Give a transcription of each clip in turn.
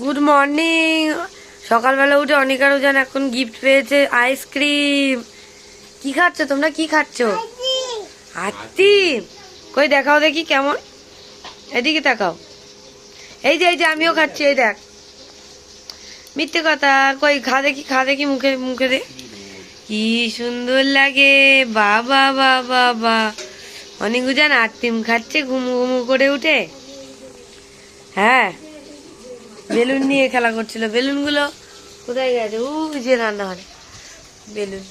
Good morning সকালবেলা উঠে অনিকারও যেন এখন গিফট পেয়েছে আইসক্রিম কি খাচ্ছ? তোমরা কি খাচ্ছ? হাতি। কই দেখাও দেখি কেমন। এদিকে দেখাও এই যে এই যে, আমিও খাচ্ছি, এই দেখ। মিথ্যে কথা। কই, খা দেখি খা দেখি মুখে মুখে দে। কি সুন্দর লাগে। বাবা বাবা বা অনেক উজান আত্মিম খাচ্ছে, ঘুমু ঘুমু করে উঠে। হ্যাঁ। বেলুন নিয়ে খেলা করছিল। বেলুনগুলো কোথায় গেছে? ও যে রান্না ঘরে বেলুন।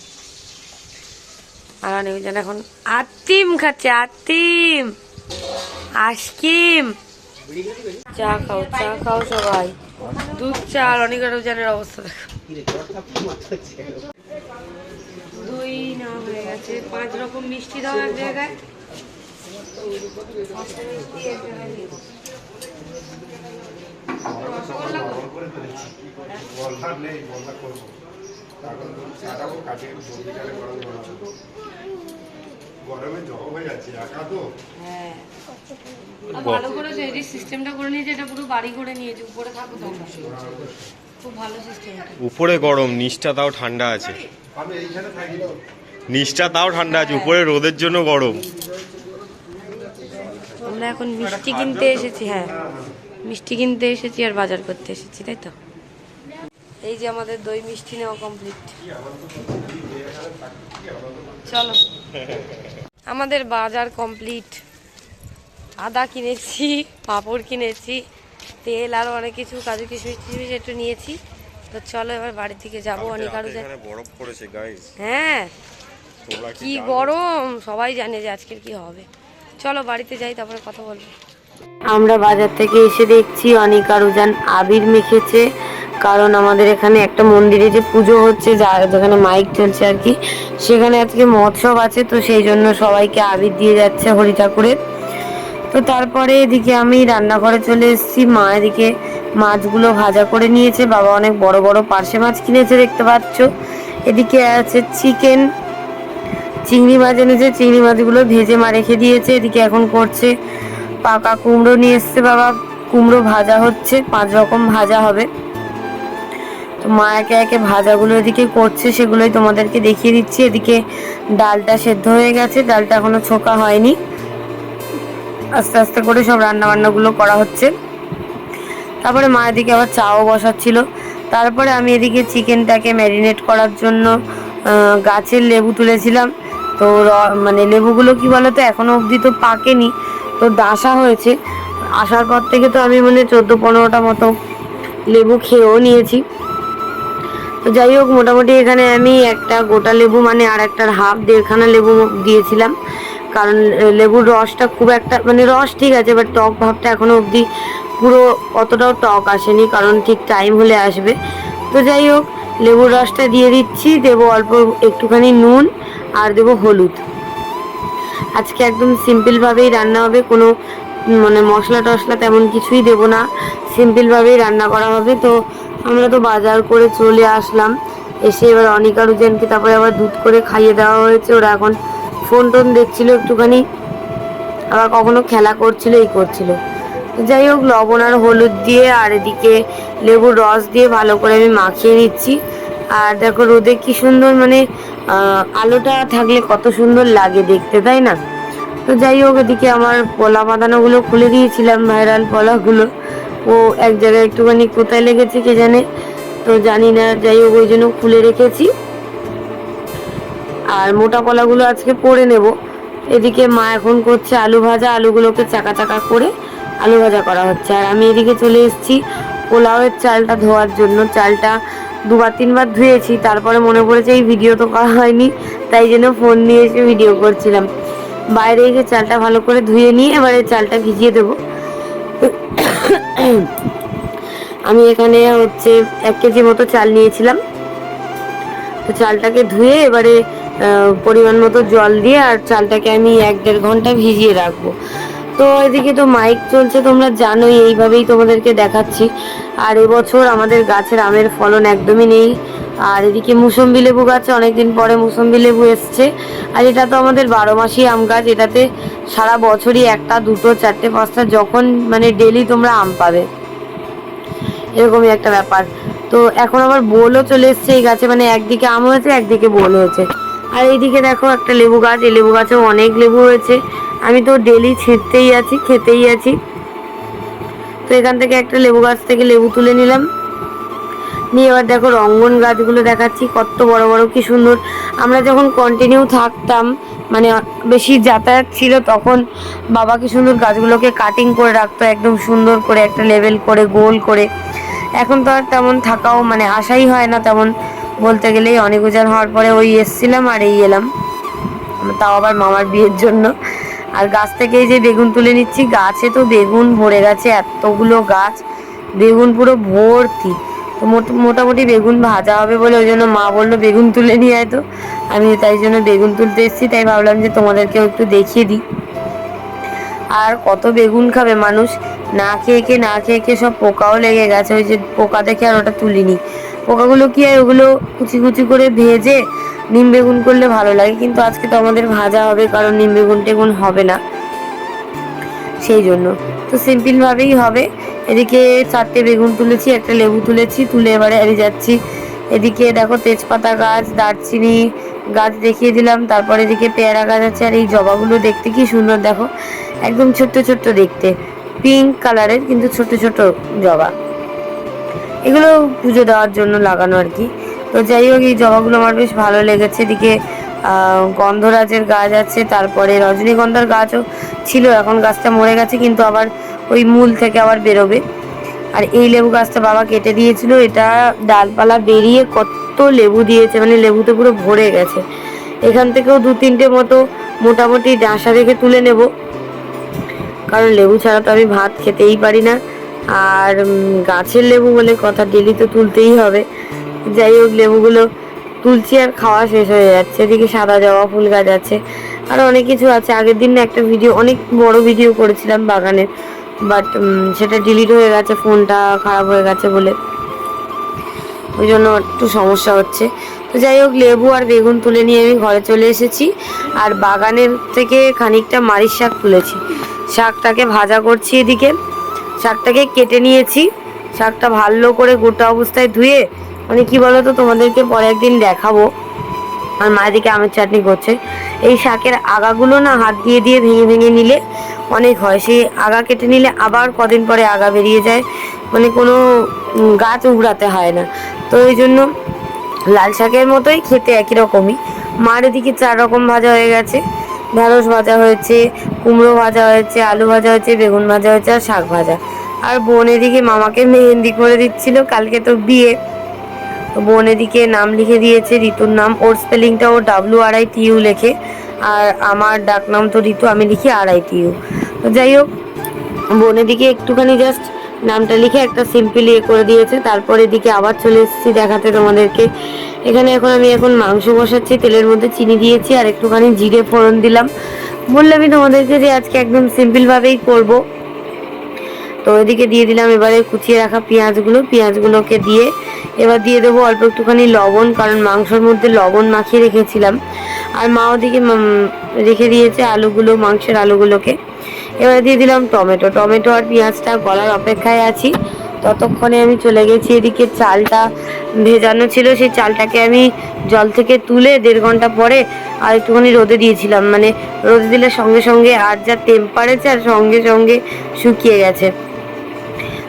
আর অনেক জন এখন আত্মিম খাচ্ছে আত্মিম আইসক্রিম। চা খাও চা খাও সবাই। দুধ, চা আর অনেক জনের অবস্থা দেখো। দুই না হয়ে গেছে। পাঁচ রকম মিষ্টি দাও এক জায়গায়। দিয়ে দাও। রসগোল্লা কই? বলবার নেই বলবার করব এখন চাটাও কাটিয়ে একটু গরম গরম গরমে জল হয়ে যাচ্ছে একা তো ভালো করে তৈরি সিস্টেমটা করে নিয়েছে এটা পুরো বাড়ি করে নিয়েছে উপরে থাকো তোমরা খুব ভালো সিস্টেম উপরে গরম নিচটা তাও ঠান্ডা আছে আমি এইখানে থাকি নিচটা তাও ঠান্ডা আছে উপরে রোদের জন্য গরম আমরা এখন মিষ্টি কিনতে এসেছি হ্যাঁ মিষ্টি কিনতে এসেছি আর বাজার করতে এসেছি তাই তো? এই যে আমাদের দই মিষ্টি নেওয়া কমপ্লিট চলো। আমাদের বাজার কমপ্লিট আদা কিনেছি পাঁপড় কিনেছি তেল আরও অনেক কিছু কাজু কিশমিশ টিশমিশ একটু নিয়েছি। তো চলো এবার বাড়ির দিকে যাব অনেক বরফ পড়েছে গাইস হ্যাঁ। কি গরম! সবাই জানে যে আজকের কি হবে। চলো বাড়িতে যাই তারপরে কথা বলব। আমরা বাজার থেকে এসে দেখছি অনেক আরও যান আবির মেখেছে, কারণ আমাদের এখানে একটা মন্দিরে যে পুজো হচ্ছে, যা যেখানে মাইক চলছে আর কি, সেখানে আজকে মহোৎসব আছে, তো সেই জন্য সবাইকে আবির দিয়ে যাচ্ছে হরি ঠাকুরের। তো তারপরে এদিকে আমি রান্নাঘরে চলে এসেছি, মা এদিকে মাছগুলো ভাজা করে নিয়েছে, বাবা অনেক বড় বড় পার্শে মাছ কিনেছে দেখতে পাচ্ছ। এদিকে আছে চিকেন, চিংড়ি মাছ এনেছে, চিংড়ি মাছগুলো ভেজে মা রেখে দিয়েছে, এদিকে এখন করছে পাকা কুমড়ো নিয়ে এসছে বাবা। কুমড়ো ভাজা হচ্ছে, পাঁচ রকম ভাজা হবে। তো মা একে একে ভাজাগুলো এদিকে করছে, সেগুলোই তোমাদেরকে দেখিয়ে দিচ্ছি। এদিকে ডালটা সেদ্ধ হয়ে গেছে, ডালটা এখনও ছোকা হয়নি। আস্তে আস্তে করে সব রান্না বান্নাগুলো করা হচ্ছে। তারপরে মা এদিকে আবার চাও বসাচ্ছিল। তারপরে আমি এদিকে চিকেনটাকে ম্যারিনেট করার জন্য গাছের লেবু তুলেছিলাম। তো মানে লেবুগুলো কি বলতো, এখনও অবধি তো পাকেনি। তো ডাসা হয়েছে। আসার পর থেকে তো আমি মানে চোদ্দ পনেরোটা মতো লেবু খেয়েও নিয়েছি। তো যাই হোক, মোটামুটি এখানে আমি একটা গোটা লেবু মানে আর একটা হাফ দেড়খানা লেবু দিয়েছিলাম। কারণ লেবুর রসটা খুব একটা মানে রস ঠিক আছে বাট টক ভাবটা এখনও অবধি পুরো অতটাও টক আসেনি, কারণ ঠিক টাইম হলে আসবে। তো যাই হোক, লেবুর রসটা দিয়ে দিচ্ছি, দেবো অল্প একটুখানি নুন আর দেবো হলুদ। আজকে একদম সিম্পলভাবেই রান্না হবে, কোনো মানে মশলা টশলা তেমন কিছুই দেবো না। সিম্পলভাবেই রান্না করা হবে। তো আমরা তো বাজার করে চলে আসলাম। এসে এবার অনিকা রুজেনকে তারপরে আবার দুধ করে খাইয়ে দেওয়া হয়েছে। ওরা এখন ফোন টোন দেখছিল একটুখানি। আবার কখনো খেলা করছিল, এই করছিল। যাই হোক, লবণ আর হলুদ দিয়ে আর এদিকে লেবুর রস দিয়ে ভালো করে আমি মাখিয়ে নিচ্ছি। আর দেখো রোদে কি সুন্দর মানে আলোটা থাকলে কত সুন্দর লাগে দেখতে, তাই না? তো যাই হোক, এদিকে আমার পলা বাঁধানোগুলো খুলে দিয়েছিলাম, ভাইরাল পলাগুলো। ও এক জায়গায় একটুখানি কোথায় লেগেছে কে জানে? তো জানি না, যাই হোক, ওই জন্য খুলে রেখেছি। আর মোটা কলাগুলো আজকে পরে নেব। এদিকে মা এখন করছে আলু ভাজা, আলুগুলোকে চাকা চাকা করে আলু ভাজা করা হচ্ছে। আর আমি এদিকে চলে এসেছি পোলাওয়ের চালটা ধোয়ার জন্য। চালটা দুবার, তিনবার ধুয়েছি, তারপরে মনে পড়েছে এই ভিডিও তো করা হয়নি, তাই জন্য ফোন নিয়ে এসে ভিডিও করছিলাম। বাইরে এসে চালটা ভালো করে ধুয়ে নিয়ে এবারে চালটা ভিজিয়ে দেবো। আমি এখানে হচ্ছে এক কেজি মতো চাল নিয়েছিলাম। তো চালটাকে ধুয়ে এবারে পরিমাণ মতো জল দিয়ে আর চালটাকে আমি এক দেড় ঘণ্টা ভিজিয়ে রাখব। তো এদিকে তো মাইক চলছে, তোমরা জানোই, এইভাবেই তোমাদেরকে দেখাচ্ছি। আর এবছর আমাদের গাছের আমের ফলন একদমই নেই। আর এদিকে মুসম্বি লেবু গাছে, অনেকদিন পরে মুসম্বি লেবু এসছে। আর এটা তো আমাদের বারো মাসি আম গাছ, এটাতে সারা বছরই একটা, দুটো, চারটে, পাঁচটা, যখন মানে ডেলি তোমরা আম পাবে। এরকমই একটা ব্যাপার। তো এখন আবার বোলও চলে এসছে এই গাছে মানে একদিকে আম হয়েছে, একদিকে বোল হয়েছে। আর এইদিকে দেখো একটা লেবু গাছ, এই লেবু গাছেও অনেক লেবু হয়েছে। আমি তো ডেলি ছিঁড়তেই আছি, খেতেই আছি। তো এখান থেকে একটা লেবু গাছ থেকে লেবু তুলে নিলাম। নিয়ে এবার দেখো রঙ্গন গাছগুলো দেখাচ্ছি, কত বড় বড়, কি সুন্দর। আমরা যখন কন্টিনিউ থাকতাম মানে বেশি যাতায়াত ছিল তখন বাবা কি সুন্দর গাছগুলোকে কাটিং করে রাখতো, একদম সুন্দর করে, একটা লেভেল করে, গোল করে। এখন তো আর তেমন থাকাও মানে আশাই হয় না তেমন। বলতে গেলেই অনেক ওজন হওয়ার পরে ওই এসছিলাম আর এই এলাম। তাও আবার মামার বিয়ের জন্য। আর গাছ থেকে এই যে বেগুন তুলে নিচ্ছি, গাছে তো বেগুন ভরে গেছে, এতগুলো গাছ, বেগুন পুরো ভর্তি। তো মোট- মোটামুটি বেগুন ভাজা হবে বলে ওই জন্য মা বলল বেগুন তুলে নিয়ে আয় তো। আমি তাই জন্য বেগুন তুলতে এসেছি, তাই ভাবলাম যে তোমাদেরকেও একটু দেখিয়ে দিই। আর কত বেগুন খাবে মানুষ? না খেয়ে খেয়ে, না খেয়ে খেয়ে সব পোকাও লেগে গেছে, ওই যে পোকা দেখে আর ওটা তুলিনি। পোকাগুলো কি হয় ওগুলো কুচি কুচি করে ভেজে নিম বেগুন করলে ভালো লাগে? কিন্তু আজকে তো আমাদের ভাজা হবে, কারণ নিম বেগুন টেগুন হবে না। সেই জন্য। তো সিম্পল ভাবেই হবে। এদিকে চারটে বেগুন তুলেছি, একটা লেবু তুলেছি, তুলে এবারে আমি যাচ্ছি। এদিকে দেখো তেজপাতা গাছ, দারচিনি গাছ দেখিয়ে দিলাম। তারপর এদিকে পেয়ারা গাছ আছে আর এই জবাগুলো দেখতে কি সুন্দর দেখো। একদম ছোট্ট ছোট্ট দেখতে। পিঙ্ক কালারের কিন্তু ছোট ছোট জবা। এগুলো পুজো দেওয়ার জন্য লাগানো আর কি। তো যাই হোক, এই জবাগুলো আমার বেশ ভালো লেগেছে। এদিকে গন্ধরাজের গাছ আছে, তারপরে রজনীগন্ধার গাছও ছিল। এখন গাছটা মরে গেছে, কিন্তু আবার ওই মূল থেকে আবার বেরোবে। আর এই লেবু গাছটা বাবা কেটে দিয়েছিল। এটা ডালপালা বেরিয়ে কত লেবু দিয়েছে মানে লেবুতে পুরো ভরে গেছে। এখান থেকেও দু তিনটে মতো মোটামুটি ডাঁসা রেখে তুলে নেব। কারণ লেবু ছাড়া তো আমি ভাত খেতেই পারি না। আর গাছের লেবু বলে কথা, ডেলি তো তুলতেই হবে। যাই হোক, লেবুগুলো তুলছি আর খাওয়া শেষ হয়ে যাচ্ছে। এদিকে সাদা জবা ফুল গাছ আছে, আর অনেক কিছু আছে। আগের দিন একটা ভিডিও, অনেক বড় ভিডিও করেছিলাম বাগানের, বাট সেটা ডিলিট হয়ে গেছে, ফোনটা খারাপ হয়ে গেছে বলে। ওই জন্য একটু সমস্যা হচ্ছে। তো যাই হোক, লেবু আর বেগুন তুলে নিয়ে আমি ঘরে চলে এসেছি। আর বাগানের থেকে খানিকটা মারির শাক তুলেছি। শাকটাকে ভাজা করছি এদিকে। শাকটাকে কেটে নিয়েছি। শাকটা ভালো করে গোটা অবস্থায় ধুয়ে মানে কি বলতো তোমাদেরকে পরে একদিন দেখাবো। আর মায়ের দিকে আমের চাটনি করছে। এই শাকের আগাগুলো না হাত দিয়ে দিয়ে ভেঙে ভেঙে নিলে অনেক হয়। সেই আগা কেটে নিলে আবার কদিন পরে আগা বেরিয়ে যায়। মানে কোনো গাছ উগড়াতে হয় না। তো এই জন্য লাল শাকের মতোই খেতে একই রকমই। মার এদিকে চার রকম ভাজা হয়ে গেছে। ঢ্যাঁড়স ভাজা হয়েছে, কুমড়ো ভাজা হয়েছে, আলু ভাজা হয়েছে, বেগুন ভাজা হয়েছে আর শাক ভাজা। আর বোন এদিকে মামাকে মেহেন্দি করে দিচ্ছিল, কালকে তো বিয়ে। বোন এদিকে নাম লিখে দিয়েছে, ঋতুর নাম, ওর স্পেলিংটা ও ডাব্লু আই টি ইউ লেখে। আর আমার ডাক নাম তো ঋতু, আমি লিখি আর আই টি ইউ। তো যাই হোক, বোন এদিকে একটুখানি জাস্ট নামটা লিখে একটা সিম্পল ইয়ে করে দিয়েছে। তারপর এদিকে আবার চলে এসেছি দেখাতে তোমাদেরকে। এখানে এখন আমি এখন মাংস বসাচ্ছি, তেলের মধ্যে চিনি দিয়েছি আর একটুখানি জিরে ফোড়ন দিলাম। বললামই তোমাদেরকে যে আজকে একদম সিম্পলভাবেই করব। তো এদিকে দিয়ে দিলাম এবারে কুচিয়ে রাখা পেঁয়াজগুলো। পেঁয়াজগুলোকে দিয়ে এবার দিয়ে দেবো অল্প একটুখানি লবণ, কারণ মাংসর মধ্যে লবণ মাখিয়ে রেখেছিলাম। আর মা ওদিকে রেখে দিয়েছে আলুগুলো, মাংসের আলুগুলোকে। এবারে দিয়ে দিলাম টমেটো। টমেটো আর পেঁয়াজটা গলার অপেক্ষায় আছি। ততক্ষণে আমি চলে গেছি এদিকে চালটা ভেজানো ছিল। সেই চালটাকে আমি জল থেকে তুলে দেড় ঘণ্টা পরে আর একটুখানি রোদে দিয়েছিলাম। মানে রোদে দিলে সঙ্গে সঙ্গে আর যা টেম্পারেচার সঙ্গে সঙ্গে শুকিয়ে গেছে।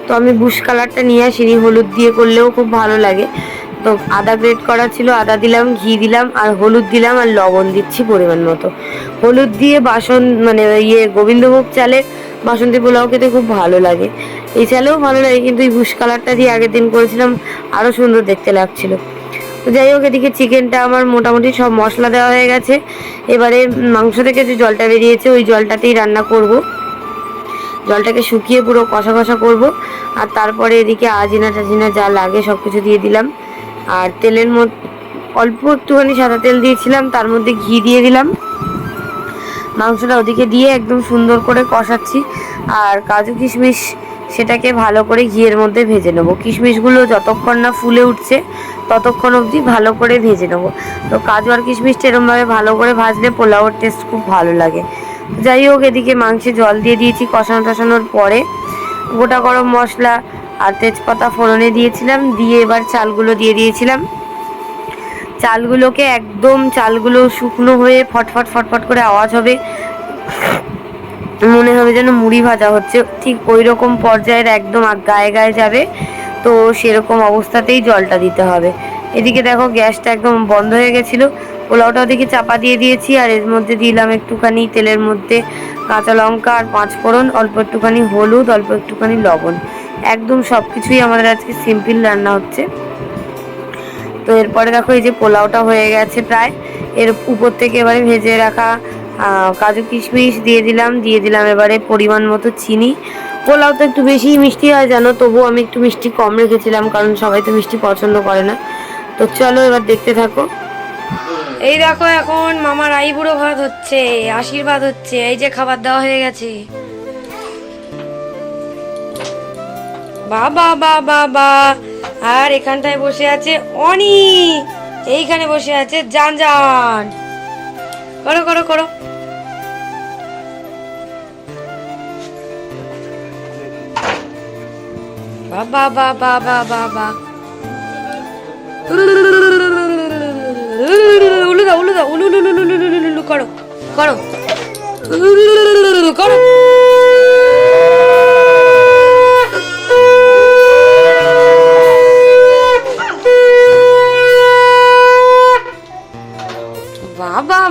তো আমি বুশ কালারটা নিয়ে আসিনি। হলুদ দিয়ে করলেও খুব ভালো লাগে। তো আদা গ্রেট করা ছিল, আদা দিলাম, ঘি দিলাম, আর হলুদ দিলাম, আর লবণ দিচ্ছি পরিমাণ মতো। হলুদ দিয়ে বাসন মানে ইয়ে গোবিন্দভোগ চালে বাসন্তী পোলাও খেতে খুব ভালো লাগে। এই চালেও ভালো লাগে, কিন্তু এই বুশ কালারটা দিয়ে আগের দিন করেছিলাম আরও সুন্দর দেখতে লাগছিল। তো যাই হোক, এদিকে চিকেনটা আমার মোটামুটি সব মশলা দেওয়া হয়ে গেছে। এবারে মাংস থেকে যে জলটা বেরিয়েছে, ওই জলটাতেই রান্না করব। জলটাকে শুকিয়ে পুরো কষা কষা করব, আর তারপরে এদিকে আজিনা টাজিনা যা লাগে সব কিছু দিয়ে দিলাম। আর তেলের মধ্যে অল্প একটুখানি সাদা তেল দিয়েছিলাম, তার মধ্যে ঘি দিয়ে দিলাম। মাংসটা ওদিকে দিয়ে একদম সুন্দর করে কষাচ্ছি। আর কাজু কিশমিশ সেটাকে ভালো করে ঘিয়ের মধ্যে ভেজে নেব। কিশমিশগুলো যতক্ষণ না ফুলে উঠছে, ততক্ষণ অবধি ভালো করে ভেজে নেব। তো কাজু আর কিশমিশটা এরমভাবে ভালো করে ভাজলে পোলাওর টেস্ট খুব ভালো লাগে। যাই হোক, এদিকে মাংসে জল দিয়ে দিয়েছি কষানো টষানোর পরে। গোটা গরম মশলা আর তেজপাতা ফোড়নে দিয়েছিলাম, দিয়ে এবার চালগুলো দিয়ে দিয়েছিলাম। চালগুলোকে একদম, চালগুলো শুকনো হয়ে ফটফট ফটফট করে আওয়াজ হবে। মনে হবে যেন মুড়ি ভাজা হচ্ছে। ঠিক ওই রকম পর্যায়ের একদম গায়ে গায়ে যাবে। তো সেরকম অবস্থাতেই জলটা দিতে হবে। এদিকে দেখো গ্যাসটা একদম বন্ধ হয়ে গেছিল। পোলাওটা ওদিকে চাপা দিয়ে দিয়েছি, আর এর মধ্যে দিলাম একটুখানি তেলের মধ্যে কাঁচা লঙ্কা আর পাঁচ ফোড়ন অল্প একটুখানি হলুদ, অল্প একটুখানি লবণ। একদম সব কিছুই আমাদের আজকে সিম্পল রান্না হচ্ছে। তো এরপরে দেখো এই যে পোলাওটা হয়ে গেছে প্রায়। এর উপর থেকে এবারে ভেজে রাখা কাজু কিশমিশ দিয়ে দিলাম দিয়ে দিলাম এবারে পরিমাণ মতো চিনি। পোলাও তো একটু বেশি মিষ্টি হয় জানো, তবুও আমি একটু মিষ্টি কম রেখেছিলাম কারণ সবাই তো মিষ্টি পছন্দ করে না। তো চলো এবার দেখতে থাকো। এই দেখো এখন মামার আইবুড়ো ভাত হচ্ছে, আশীর্বাদ হচ্ছে, এই যে খাবার দেওয়া হয়ে গেছে। বাবা বাবা বা আর এখানটায় বসে আছে অনি। এইখানে বসে আছে জান জান করো করো করো। বাবা বাবা বাবা বা উলু দাও উলু উলু করো করো। করো।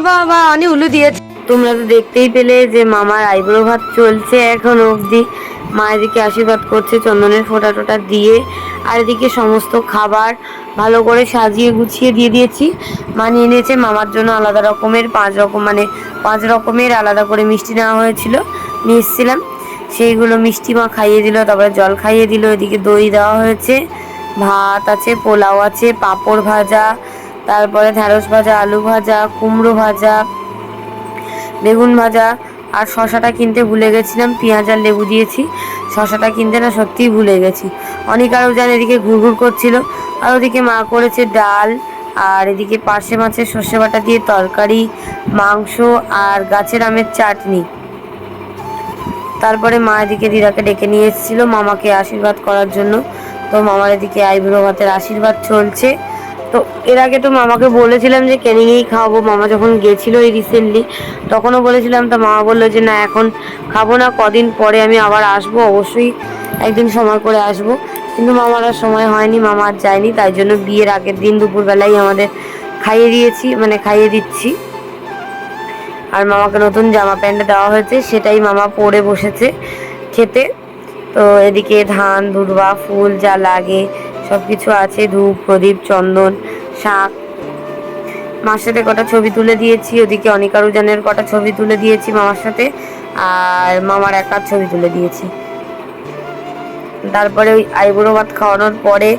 বাবা, অনেক উলু দিয়েছে। তোমরা তো দেখতেই পেলে যে মামার আইব্রো ভাত চলছে এখন অবধি। মা এদিকে আশীর্বাদ করছে চন্দনের ফোঁটা টোটা দিয়ে। আর এদিকে সমস্ত খাবার ভালো করে সাজিয়ে গুছিয়ে দিয়ে দিয়েছি। মা নিয়ে নিয়েছে মামার জন্য আলাদা রকমের, পাঁচ রকম মানে পাঁচ রকমের আলাদা করে মিষ্টি নেওয়া হয়েছিল। নিয়ে এসেছিলাম। সেইগুলো মিষ্টি মা খাইয়ে দিল, তারপরে জল খাইয়ে দিল। এদিকে দই দেওয়া হয়েছে। ভাত আছে, পোলাও আছে, পাঁপড় ভাজা তারপরে ঢ্যাঁড়স ভাজা, আলু ভাজা, কুমড়ো ভাজা, বেগুন ভাজা আর শশাটা কিনতে ভুলে গেছিলাম, পেঁয়াজ আর লেবু দিয়েছি। শশাটা কিনতে না সত্যিই ভুলে গেছি। অনেক আরও যেন এদিকে ঘুরঘুর করছিল, আর ওদিকে মা করেছে ডাল, আর এদিকে পার্শে মাছের সর্ষে বাটা দিয়ে তরকারি, মাংস আর গাছের আমের চাটনি। তারপরে মা এদিকে দিদাকে ডেকে নিয়ে এসেছিল, মামাকে আশীর্বাদ করার জন্য। তো মামার এদিকে আইবুড়ো ভাতের আশীর্বাদ চলছে। তো এর আগে তো মামাকে বলেছিলাম যে ক্যানিংয়েই খাওয়াবো। মামা যখন গেছিল এই রিসেন্টলি তখনও বলেছিলাম, তো মামা বলল যে না, এখন খাব না, কদিন পরে আমি আবার আসব, অবশ্যই একদিন সময় করে আসব। কিন্তু মামার আর সময় হয়নি, মামা আর যায়নি, তাই জন্য বিয়ের আগের দিন দুপুরবেলায় আমাদের খাইয়ে দিয়েছি মানে খাইয়ে দিচ্ছি। আর মামাকে নতুন জামা প্যান্ট দেওয়া হয়েছে, সেটাই মামা পরে বসেছে খেতে। তো এদিকে ধান দুর্বা ফুল যা লাগে সব কিছু আছে, ধূপ, প্রদীপ, চন্দন শাক মার সাথে কটা ছবি তুলে দিয়েছি, ওদিকে অনিকারুজানের কটা ছবি তুলে দিয়েছি মামার সাথে, আর মামার একার ছবি তুলে দিয়েছি। তারপরে ওই আইবুড়ো ভাত খাওয়ানোর পরে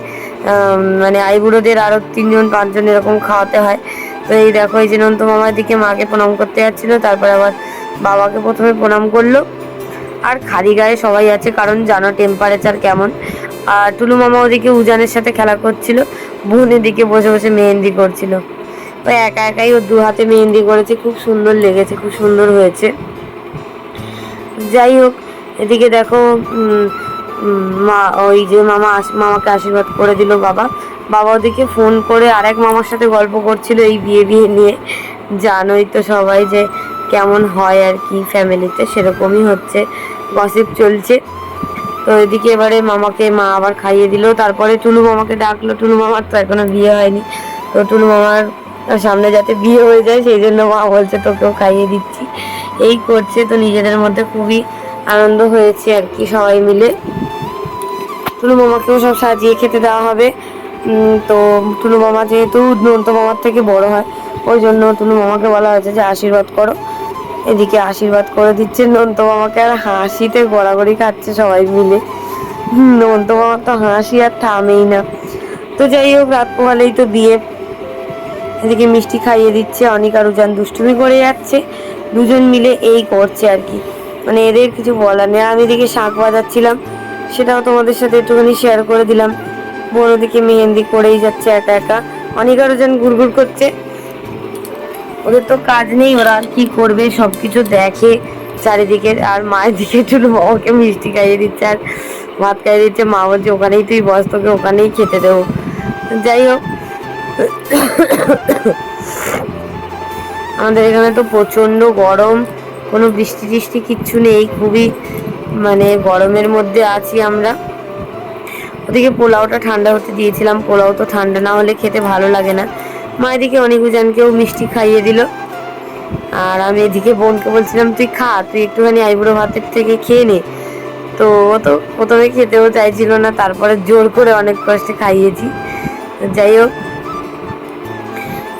মানে আইবুড়োদের আরও তিনজন, পাঁচজন এরকম খাওয়াতে হয়। তো এই দেখো, এই যে নন্ত মামার দিকে মাকে প্রণাম করতে যাচ্ছিল, তারপরে আবার বাবাকে প্রথমে প্রণাম করল। আর খালি গায়ে সবাই আছে, কারণ জানো টেম্পারেচার কেমন। আর টুলু মামা ওদিকে উজানের সাথে খেলা করছিল। বোন এদিকে বসে বসে মেহেন্দি করছিল। ওই একা একাই ও দু হাতে মেহেন্দি করেছে, খুব সুন্দর লেগেছে, খুব সুন্দর হয়েছে। যাই হোক, এদিকে দেখো মা, ওই যে মামা মামাকে আশীর্বাদ করে দিল বাবা। বাবা ওদিকে ফোন করে আরেক মামার সাথে গল্প করছিল এই বিয়ে বিয়ে নিয়ে। জানোই তো সবাই যে কেমন হয় আর কি ফ্যামিলিতে সেরকমই হচ্ছে। গসিপ চলছে। তো এদিকে এবারে মামাকে মা আবার খাইয়ে দিল। তারপরে টুলু মামাকে ডাকলো। টুলু মামার তো এখনও বিয়ে হয়নি। তো টুলু মামার সামনে যাতে বিয়ে হয়ে যায়, সেই জন্য মা বলছে, তোকেও খাইয়ে দিচ্ছি। এই করছে তো নিজেদের মধ্যে খুবই আনন্দ হয়েছে আর কি সবাই মিলে। টুলু মামাকেও সব সাজিয়ে খেতে দেওয়া হবে। তো টুলু মামা যেহেতু নন্ত মামার থেকে বড় হয়, ওই জন্য টুলু মামাকে বলা হয়েছে যে আশীর্বাদ করো। এদিকে আশীর্বাদ করে দিচ্ছে নন্ত মামাকে, আর হাসিতে গড়াগড়ি খাচ্ছে সবাই মিলে। নন্ত মামার তো হাসি আর থামেই না। তো যাই হোক, রাত পোহালেই তো বিয়ে। এদিকে মিষ্টি খাইয়ে দিচ্ছে, অনেক আর উজান দুষ্টুমি করে যাচ্ছে। দুজন মিলে এই করছে আর কি। মানে এদের কিছু বলার নেই। আমি এদিকে শাঁখ বাজাচ্ছিলাম, সেটাও তোমাদের সাথে একটুখানি শেয়ার করে দিলাম। বোন ওদিকে মেহেন্দি করেই যাচ্ছে একা একা। অনেক আরও যেন ঘুরঘুর করছে। ওদের তো কাজ নেই, ওরা আর কি করবে? সবকিছু দেখে চারিদিকে, আর মায়ের দিকে চুলো বাবাকে মিষ্টি খাইয়ে দিচ্ছে, আর ভাত খাইয়ে দিচ্ছে। মা বলছে, ওখানেই তুই বস, তোকে ওখানেই খেতে দেবো। যাই হোক। আমাদের এখানে তো প্রচণ্ড গরম, কোনো বৃষ্টি টিষ্টি কিচ্ছু নেই, খুবই মানে গরমের মধ্যে আছি আমরা। ওদিকে পোলাওটা ঠান্ডা হতে দিয়েছিলাম, পোলাও তো ঠান্ডা না হলে খেতে ভালো লাগে না। মা এদিকে অনেক উজানকেও মিষ্টি খাইয়ে দিল। আর আমি এদিকে বোনকে বলছিলাম, তুই খা, তুই একটুখানি আইবুড়ো ভাতের থেকে খেয়ে নে। তো ও তো প্রথমে খেতেও চাইছিল না, তারপরে জোর করে অনেক কষ্টে খাইয়েছি। যাই হোক,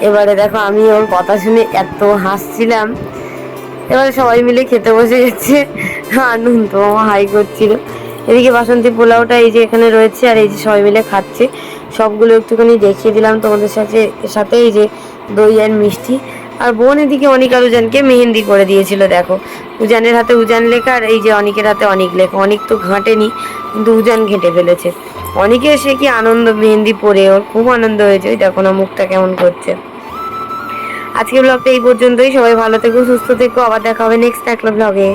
এবারে দেখো আমি ওর কথা শুনে এত হাসছিলাম। এবারে সবাই মিলে খেতে বসে গেছে। আনন্দ, হাই করছিল। এদিকে বাসন্তী পোলাওটা এই যে এখানে রয়েছে আর এই যে সবাই মিলে খাচ্ছে। সবগুলো একটুখানি দেখিয়ে দিলাম তোমাদের সাথে সাথে এই যে দই আর মিষ্টি। আর বোন এদিকে অনিক আর উজানকে মেহেন্দি করে দিয়েছিল, দেখো। উজানের হাতে উজান লেখা আর এই যে অনেকের হাতে অনেক লেখা। অনেক তো ঘাঁটেনি, কিন্তু উজান ঘেঁটে ফেলেছে। অনেকে এসে কি আনন্দ, মেহেন্দি পরে ওর খুব আনন্দ হয়েছে। ওই দেখো না মুখটা কেমন করছে। আজকের ব্লগটা এই পর্যন্তই। সবাই ভালো থেকো, সুস্থ থেকো। আবার দেখা হবে নেক্সট একটা ব্লগে